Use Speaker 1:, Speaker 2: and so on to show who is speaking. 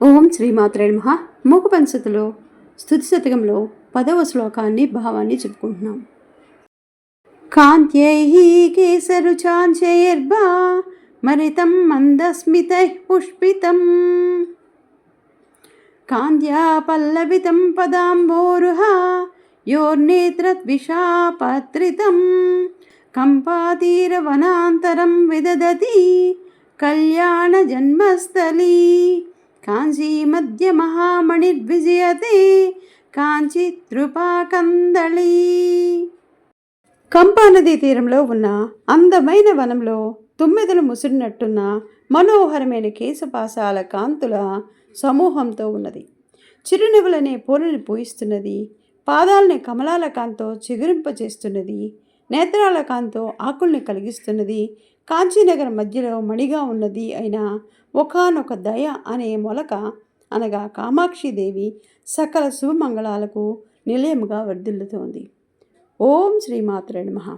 Speaker 1: ఓం శ్రీమాత్రే నమ. మూకపంచతిలో స్థుతి శతకంలో పదవ శ్లోకాన్ని భావాన్ని చెప్పుకుంటున్నాం. కాంత్యై కేసరుచాంచైర్బా మరితం మందస్మితై పుష్పితం. కాంత్యా పల్లవితం పదాంబోరుహ యోర్నేత్రద్విషాపత్రితం. కంపాతీరవనాంతరం విదదతి కళ్యాణ జన్మస్థలీ కాంచీ మధ్య మహామణిర్విజయతే కాంచి త్రుపాకందళీ కంపానదీ తీరంలో ఉన్న అందమైన వనంలో తుమ్మెదలు ముసిరినట్టున్న మనోహరమైన కేశపాసాల కాంతుల సమూహంతో ఉన్నది. చిరునవ్వులనే పూలని పూయిస్తున్నది పాదాలని కమలాల కాంతో చిగురింపచేస్తున్నది నేత్రాల కాంతో ఆకుల్ని కలిగిస్తున్నది కాంచీనగర్ మధ్యలో మణిగా ఉన్నది అయిన ఒకానొక దయ అనే మొలక అనగా కామాక్షిదేవి సకల శుభమంగళాలకు నిలయముగా వర్ధిల్లుతోంది. ఓం శ్రీమాత్రే నమః.